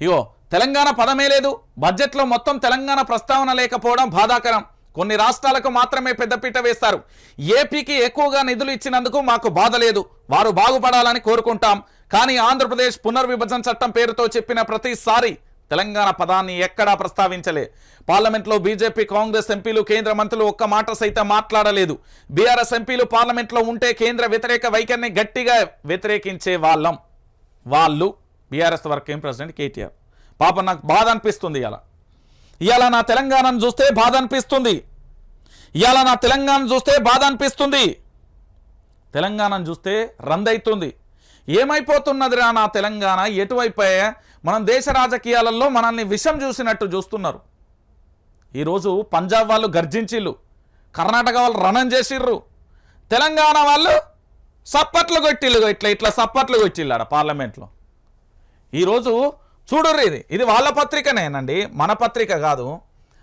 ఇగో తెలంగాణ పదమే లేదు. బడ్జెట్లో మొత్తం తెలంగాణ ప్రస్తావన లేకపోవడం బాధాకరం. కొన్ని రాష్ట్రాలకు మాత్రమే పెద్దపీట వేస్తారు. ఏపీకి ఎక్కువగా నిధులు ఇచ్చినందుకు మాకు బాధ లేదు. వారు బాగుపడాలని కోరుకుంటాం. కానీ ఆంధ్రప్రదేశ్ పునర్విభజన చట్టం పేరుతో చెప్పిన ప్రతిసారి తెలంగాణ పదాన్ని ఎక్కడా ప్రస్తావించలే. పార్లమెంట్లో బీజేపీ కాంగ్రెస్ ఎంపీలు కేంద్ర మంత్రులు ఒక్క మాట సైతం మాట్లాడలేదు. బీఆర్ఎస్ ఎంపీలు పార్లమెంట్లో ఉంటే కేంద్ర వ్యతిరేక వైఖరిని గట్టిగా వ్యతిరేకించే వాళ్ళం. వాళ్ళు బీఆర్ఎస్ వర్కింగ్ ప్రెసిడెంట్ కేటీఆర్? పాప నాకు బాధ అనిపిస్తుంది ఇలా ఇవాళ నా తెలంగాణను చూస్తే బాధ అనిపిస్తుంది ఇవాళ నా తెలంగాణ చూస్తే బాధ అనిపిస్తుంది తెలంగాణను చూస్తే రందవుతుంది ఏమైపోతున్నదిరా నా తెలంగాణ? ఎటువైపోయా మనం దేశ రాజకీయాలలో మనల్ని విషం చూసినట్టు చూస్తున్నారు. ఈరోజు పంజాబ్ వాళ్ళు గర్జించిళ్ళు. కర్ణాటక వాళ్ళు రణం చేసిర్రు. తెలంగాణ వాళ్ళు సప్పట్లు కొట్టిల్లు ఇట్లా ఇట్లా సప్పట్లు కొట్టిల్లాడ పార్లమెంట్లో. ఈరోజు చూడుర్రి ఇది. ఇది వాళ్ళ పత్రికనేనండి. మన పత్రిక కాదు.